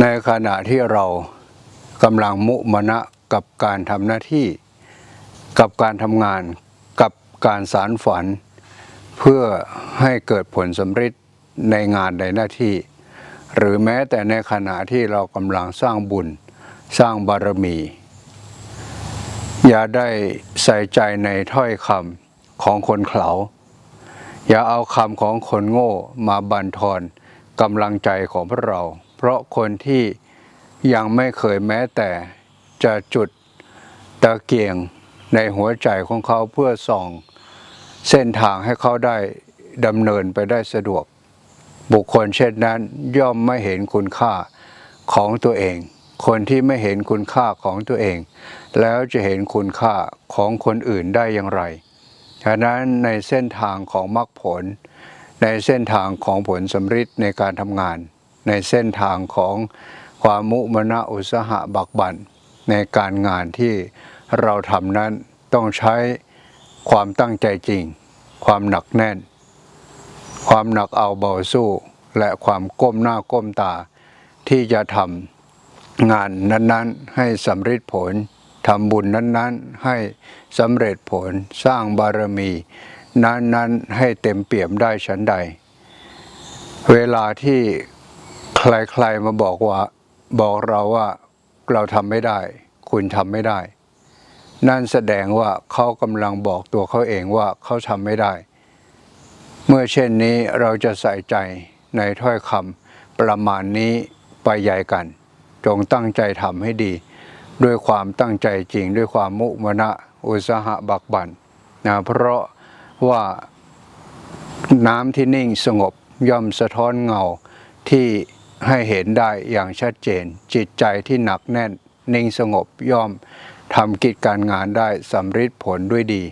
ในขณะที่เรากำลังมุมนะกับการทำหน้าที่ กับการทำงานกับการสารฝัน เพื่อให้เกิดผลสำเร็จในงานในหน้าที่ หรือแม้แต่ในขณะที่เรากำลังสร้างบุญสร้างบารมี อย่าได้ใส่ใจในถ้อยคำของคนเขาอย่าเอาคำของคนโง่มาบันทอนกำลังใจของพวกเรา เพราะคนที่ยังไม่เคยแม้แต่จะจุดตะเกียงในหัวใจของเขาเพื่อส่องเส้นทางให้เขาได้ดำเนินไปได้สะดวก บุคคลเช่นนั้นย่อมไม่เห็นคุณค่าของตัวเอง คนที่ไม่เห็นคุณค่าของตัวเอง แล้วจะเห็นคุณค่าของคนอื่นได้อย่างไรฉะนั้นในเส้นทางของมรรคผล ในเส้นทางของผลสำฤทธิ์ในการทำงาน ในเส้นทางของความมุมนะอุตสาหะบักบันในการงานที่เราทำนั้นต้องใช้ความตั้งใจจริง ความหนักแน่น ความหนักเอาเบาสู้ และความก้มหน้าก้มตา ที่จะทำงานนั้น ๆ ให้สำเร็จผลทำบุญนั้นๆ ให้สำเร็จผลสร้างบารมี นั้นๆ ให้เต็มเปี่ยมได้ชั้นใด เวลาที่ ใครๆมาบอกว่า บอกเราว่าเราทำไม่ได้ คุณทำไม่ได้ นั่นแสดงว่าเขากำลังบอกตัวเขาเองว่าเขาทำไม่ได้ เมื่อเช่นนี้เราจะใส่ใจในถ้อยคำประมาณนี้ไปใหญ่กัน จงตั้งใจทำให้ดี ด้วยความตั้งใจจริงด้วยความมุมนะอุตสาหะบักบันนะเพราะว่าน้ำที่นิ่งสงบย่อมสะท้อนเงาที่ ให้เห็นได้อย่างชัดเจน จิตใจที่หนักแน่น นิ่งสงบย่อมทำกิจการงานได้สำเร็จผลด้วยดี